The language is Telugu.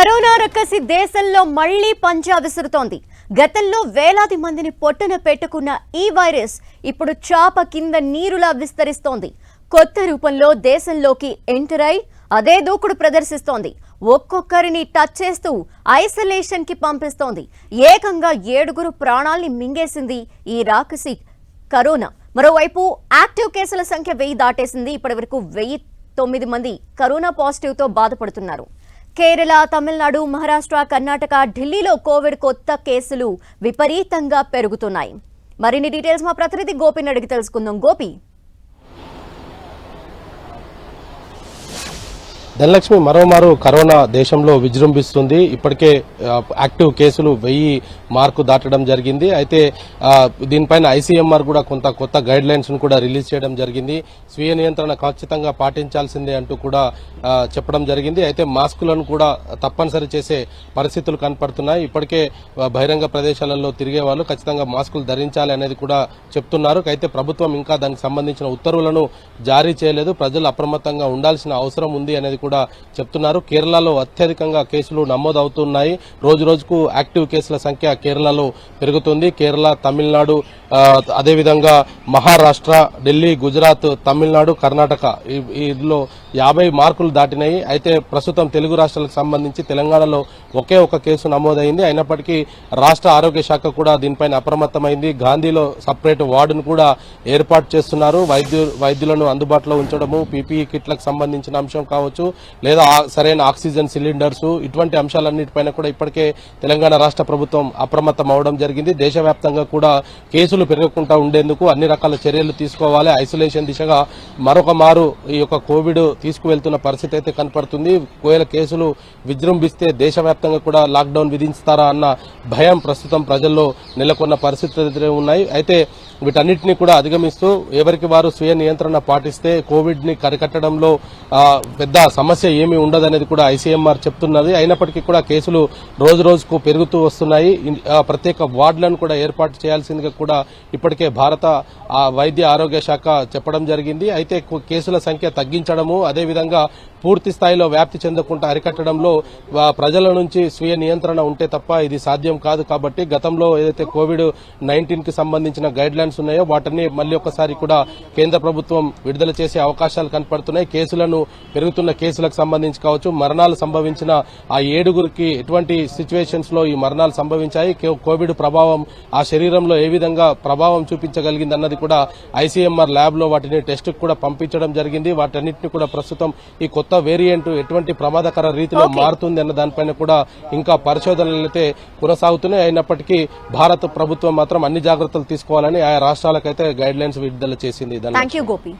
కరోనా రక్కసి దేశంలో మళ్ళీ పంజా విసురుతోంది. గతంలో వేలాది మందిని పొట్టన పెట్టుకున్న ఈ వైరస్ ఇప్పుడు చాప కింద నీరులా విస్తరిస్తోంది. కొత్త రూపంలో దేశంలోకి ఎంటర్ అయి అదే దూకుడు ప్రదర్శిస్తోంది. ఒక్కొక్కరిని టచ్ చేస్తూ ఐసోలేషన్కి పంపిస్తోంది. ఏకంగా ఏడుగురు ప్రాణాల్ని మింగేసింది ఈ రాక్షసి కరోనా. మరోవైపు యాక్టివ్ కేసుల సంఖ్య వెయ్యి దాటేసింది. ఇప్పటి వరకు వెయ్యి తొమ్మిది మంది కరోనా పాజిటివ్తో బాధపడుతున్నారు. కేరళ తమిళనాడు మహారాష్ట్ర కర్ణాటక ఢిల్లీలో కోవిడ్ కొత్త కేసులు విపరీతంగా పెరుగుతున్నాయి. మరిన్ని డీటెయిల్స్ మా ప్రతినిధి గోపిని అడిగి తెలుసుకుందాం. గోపి. ధనలక్ష్మి మరోమారు కరోనా దేశంలో విజృంభిస్తుంది. ఇప్పటికే యాక్టివ్ కేసులు వెయ్యి మార్కు దాటడం జరిగింది. అయితే దీనిపైన ఐసీఎంఆర్ కూడా కొంత కొత్త గైడ్ లైన్స్ను కూడా రిలీజ్ చేయడం జరిగింది. స్వీయ నియంత్రణ ఖచ్చితంగా పాటించాల్సిందే అంటూ కూడా చెప్పడం జరిగింది. అయితే మాస్కులను కూడా తప్పనిసరి చేసే పరిస్థితులు కనపడుతున్నాయి. ఇప్పటికే బహిరంగ ప్రదేశాలలో తిరిగే వాళ్ళు ఖచ్చితంగా మాస్కులు ధరించాలి అనేది కూడా చెప్తున్నారు. అయితే ప్రభుత్వం ఇంకా దానికి సంబంధించిన ఉత్తర్వులను జారీ చేయలేదు. ప్రజలు అప్రమత్తంగా ఉండాల్సిన అవసరం ఉంది అనేది కూడా కూడా చెప్తున్నారు. కేరళలో అత్యధికంగా కేసులు నమోదవుతున్నాయి. రోజు రోజుకు యాక్టివ్ కేసుల సంఖ్య కేరళలో పెరుగుతుంది. కేరళ తమిళనాడు అదేవిధంగా మహారాష్ట్ర ఢిల్లీ గుజరాత్ తమిళనాడు కర్ణాటక ఇందులో యాభై మార్కులు దాటినాయి. అయితే ప్రస్తుతం తెలుగు రాష్ట్రాలకు సంబంధించి తెలంగాణలో ఒకే ఒక కేసు నమోదైంది. అయినప్పటికీ రాష్ట్ర ఆరోగ్య శాఖ కూడా దీనిపైన అప్రమత్తమైంది. గాంధీలో సపరేట్ వార్డును కూడా ఏర్పాటు చేస్తున్నారు. వైద్యు వైద్యులను అందుబాటులో ఉంచడము పీపీఈ కిట్లకు సంబంధించిన అంశం కావచ్చు. లేదా సరైన ఆక్సిజన్ సిలిండర్స్ ఇటువంటి అంశాలన్నిటిపైన కూడా ఇప్పటికే తెలంగాణ రాష్ట్ర ప్రభుత్వం అప్రమత్తం అవడం జరిగింది. దేశవ్యాప్తంగా కూడా కేసులు పెరగకుండా ఉండేందుకు అన్ని రకాల చర్యలు తీసుకోవాలి. ఐసోలేషన్ దిశగా మరొక మారు ఈ యొక్క కోవిడ్ తీసుకువెళ్తున్న పరిస్థితి అయితే కనపడుతుంది. ఒకవేళ కేసులు విజృంభిస్తే దేశవ్యాప్తంగా కూడా లాక్డౌన్ విధిస్తారా అన్న భయం ప్రస్తుతం ప్రజల్లో నెలకొన్న పరిస్థితులు అయితే ఉన్నాయి. అయితే వీటన్నిటిని కూడా అధిగమిస్తూ ఎవరికి వారు స్వీయ నియంత్రణ పాటిస్తే కోవిడ్ని కరికట్టడంలో పెద్ద సమస్య ఏమీ ఉండదనేది కూడా ఐసీఎంఆర్ చెప్తున్నది. అయినప్పటికీ కూడా కేసులు రోజు రోజుకు పెరుగుతూ వస్తున్నాయి. ప్రత్యేక వార్డులను కూడా ఏర్పాటు చేయాల్సిందిగా కూడా ఇప్పటికే భారత వైద్య ఆరోగ్య శాఖ చెప్పడం జరిగింది. అయితే కేసుల సంఖ్య తగ్గించడము అదేవిధంగా పూర్తి స్థాయిలో వ్యాప్తి చెందకుండా అరికట్టడంలో ప్రజల నుంచి స్వీయ నియంత్రణ ఉంటే తప్ప ఇది సాధ్యం కాదు కాబట్టి గతంలో ఏదైతే కోవిడ్ నైన్టీన్కి సంబంధించిన గైడ్ లైన్స్ ఉన్నాయో వాటిని మళ్ళీ ఒకసారి కూడా కేంద్ర ప్రభుత్వం విడుదల చేసే అవకాశాలు కనపడుతున్నాయి. కేసులను పెరుగుతున్న కేసులకు సంబంధించి కావచ్చు మరణాలు సంభవించిన ఆ ఏడుగురికి ఎటువంటి సిచ్యువేషన్స్లో ఈ మరణాలు సంభవించాయి? కోవిడ్ ప్రభావం ఆ శరీరంలో ఏ విధంగా ప్రభావం చూపించగలిగింది అన్నది కూడా ఐసీఎంఆర్ ల్యాబ్లో వాటిని టెస్ట్ కూడా పంపించడం జరిగింది. వాటన్నిటిని కూడా ప్రస్తుతం ఈ కొత్త వేరియంట్ ఎటువంటి ప్రమాదకర రీతిలో మారుతుంది అన్న దానిపైన కూడా ఇంకా పరిశోధనలు అయితే కొనసాగుతున్నాయి. అయినప్పటికీ భారత ప్రభుత్వం మాత్రం అన్ని జాగ్రత్తలు తీసుకోవాలని ఆయా రాష్ట్రాలకైతే గైడ్ లైన్స్ విడుదల చేసింది. గోపి